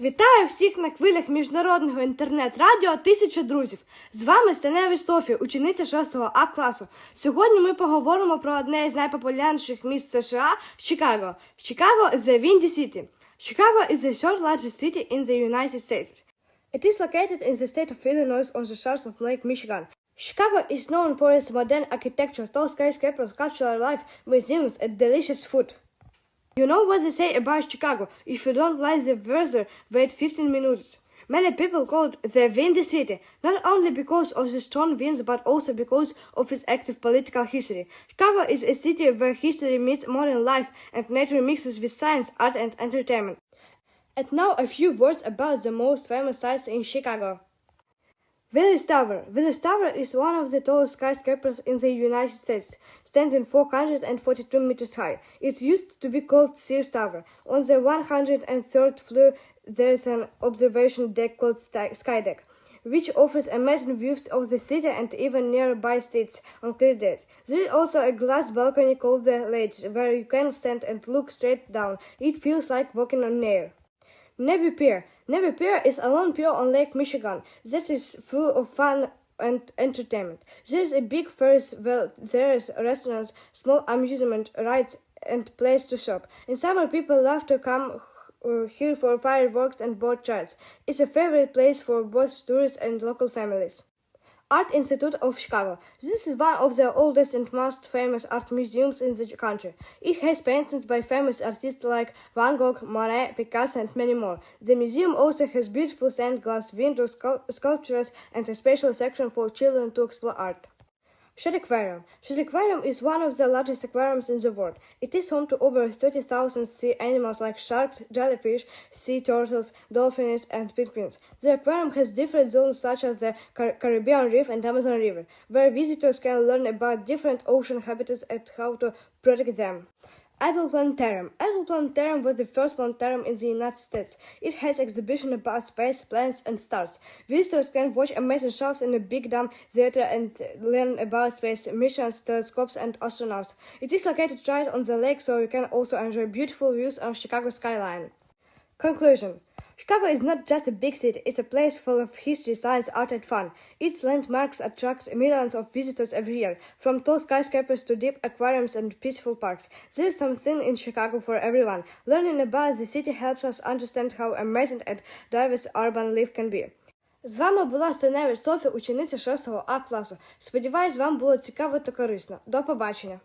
Вітаю всіх на хвилях міжнародного інтернет-радіо Тисяча друзів. З вами Станевич Софія, учениця 6 А класу. Сьогодні ми поговоримо про одне з найпопулярніших міст США Чикаго. Чикаго – the Windy City. Chicago is the third largest city in the United States. It is located in the state of Illinois on the shores of Lake Michigan. Chicago is known for its modern architecture, tall skyscrapers, cultural life, museums, and delicious food. You know what they say about Chicago? If you don't like the weather, wait 15 minutes. Many people call it the windy city, not only because of the strong winds, but also because of its active political history. Chicago is a city where history meets modern life and nature mixes with science, art, and entertainment. And now a few words about the most famous sites in Chicago. Willis Tower. Willis Tower is one of the tallest skyscrapers in the United States, standing 442 meters high. It used to be called Sears Tower. On the 103rd floor, there is an observation deck called Sky Deck, which offers amazing views of the city and even nearby states on clear days. There is also a glass balcony called the Ledge, where you can stand and look straight down. It feels like walking on air. Navy Pier. Navy Pier is a lone pier on Lake Michigan that is full of fun and entertainment. There is a big Ferris wheel, there is restaurants, small amusement rides, and place to shop. In summer, people love to come uh, here for fireworks and boat rides. It's a favorite place for both tourists and local families. Art Institute of Chicago. This is one of the oldest and most famous art museums in the country. It has paintings by famous artists like Van Gogh, Monet, Picasso, and many more. The museum also has beautiful stained glass windows, sculptures, and a special section for children to explore art. Shedd Aquarium. Shedd Aquarium is one of the largest aquariums in the world. It is home to over 30,000 sea animals like sharks, jellyfish, sea turtles, dolphins, and penguins. The aquarium has different zones such as the Car- Caribbean Reef and Amazon River, where visitors can learn about different ocean habitats and how to protect them. Adel Planetarium was the first planetarium in the United States. It has exhibition about space, planets, and stars. Visitors can watch amazing shows in the Big Dome Theater and learn about space missions, telescopes, and astronauts. It is located right on the lake, so you can also enjoy beautiful views of Chicago skyline. Conclusion Chicago is not just a big city, it's a place full of history, science, art, and fun. Its landmarks attract millions of visitors every year, from tall skyscrapers to deep aquariums and peaceful parks. There is something in Chicago for everyone. Learning about the city helps us understand how amazing and diverse urban life can be. З вами була Станевич Софія, учениця 6 А класу. Сподіваюсь, вам було цікаво та корисно. До побачення!